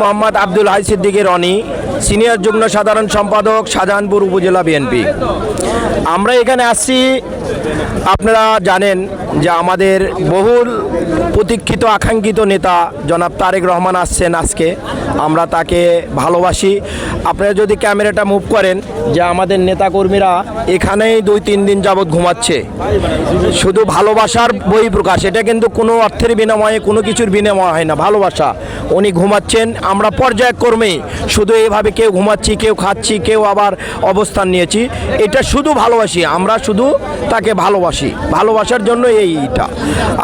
Mohammad Abdul Hai Siddiqui Roni, senior যুগ্ম সাধারণ সম্পাদক শাহজাহানপুর উপজেলা বিএনপি। আমরা এখানে আসছি আপনারা জানেন যে আমাদের বহুল প্রতীক্ষিত, আকাঙ্ক্ষিত নেতা জনাব তারেক রহমান আসছেন আজকে। আমরা তাকে ভালোবাসি। আপনারা যদি ক্যামেরাটা মুভ করেন যে আমাদের নেতাকর্মীরা এখানেই দুই, তিন দিন যাবৎ ঘুমাচ্ছে। শুধু ভালোবাসার বই প্রকাশ। এটা কিন্তু কোনো অর্থের বিনিময়ে, কোনো কিছুর বিনিময় হয় না। ভালোবাসা। উনি ঘুমাচ্ছেন। আমরা পর্যায়ক্রমে শুধু এইভাবে কেউ ঘুমাচ্ছি, কেউ খাচ্ছি, কেউ আবার অবস্থান নিয়েছি। এটা শুধু ভালোবাসি। আমরা শুধু তাকে ভালোবাসি। ভালোবাসার জন্য এইটা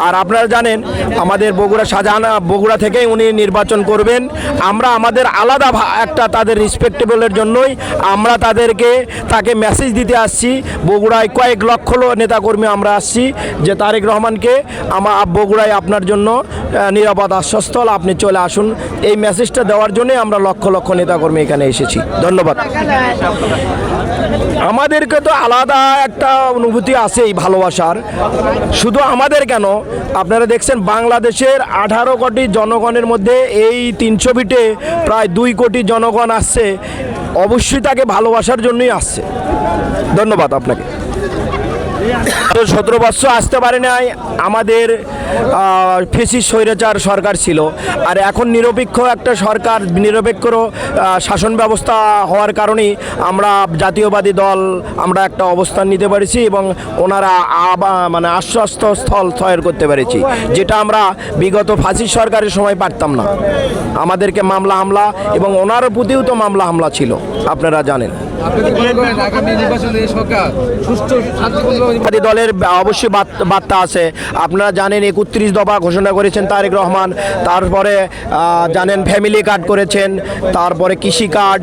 আর আপনারা জানেন, আমাদের বগুড়া শাহজাহান বগুড়া থেকেই উনি নির্বাচন করবেন। আমরা আমাদের আলাদা একটা তাদের রেসপেক্টেবলের জন্যই আমরা তাদেরকে, তাকে মেসেজ দিতে আসছি। বগুড়ায় কয়েক লক্ষ নেতাকর্মী আমরা আসছি যে তারেক রহমানকে আমার বগুড়ায় আপনার জন্য নিরাপদ আশ্বস্তল আপনি চলে আসুন। এই মেসেজটা দেওয়ার জন্যই আমরা লক্ষ লক্ষ নেতাকর্মী এখানে এসেছি। ধন্যবাদ। আমাদেরকে তো আলাদা একটা অনুভূতি আছে এই ভালোবাসার? শুধু আমাদের কেন? আপনারা দেখছেন বাংলাদেশের আঠারো কোটি জনগণের মধ্যে এই তিনশো ফিটে প্রায় দুই কোটি জনগণ আসছে। অবশ্যই তাকে ভালোবাসার জন্যই আসছে। ধন্যবাদ আপনাকে। সতেরো বছর আসতে পারে নাই। আমাদের ফেসিস স্বৈরাচার সরকার ছিল। আর এখন নিরপেক্ষ একটা সরকার নিরপেক্ষ শাসন ব্যবস্থা হওয়ার কারণেই আমরা জাতীয়বাদী দল আমরা একটা অবস্থান নিতে পেরেছি এবং ওনারা মানে আশ্বস্ত স্থল তৈরি করতে পেরেছি যেটা আমরা বিগত ফাঁসির সরকারের সময় পারতাম না। আমাদেরকে মামলা হামলা এবং ওনার প্রতিও তো মামলা হামলা ছিল আপনারা জানেন। দলের অবশ্যই বার্তা আছে। আপনারা জানেন একত্রিশ দফা ঘোষণা করেছেন তারেক রহমান। তারপরে জানেন ফ্যামিলি কার্ড করেছেন, তারপরে কৃষি কার্ড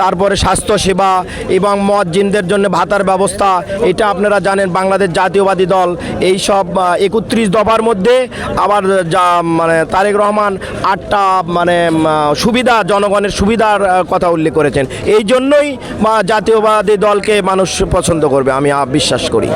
তারপরে স্বাস্থ্যসেবা এবং মদ মজ্জিনদের জন্য ভাতার ব্যবস্থা, এটা আপনারা জানেন বাংলাদেশ জাতীয়বাদী দল। এই সব একত্রিশ দফার মধ্যে আবার যা মানে তারেক রহমান আটটা মানে সুবিধা, জনগণের সুবিধার কথা উল্লেখ করেছেন। এই জন্যই জাতীয়বাদী দলকে মানুষ পছন্দ করবে, আমি বিশ্বাস করি।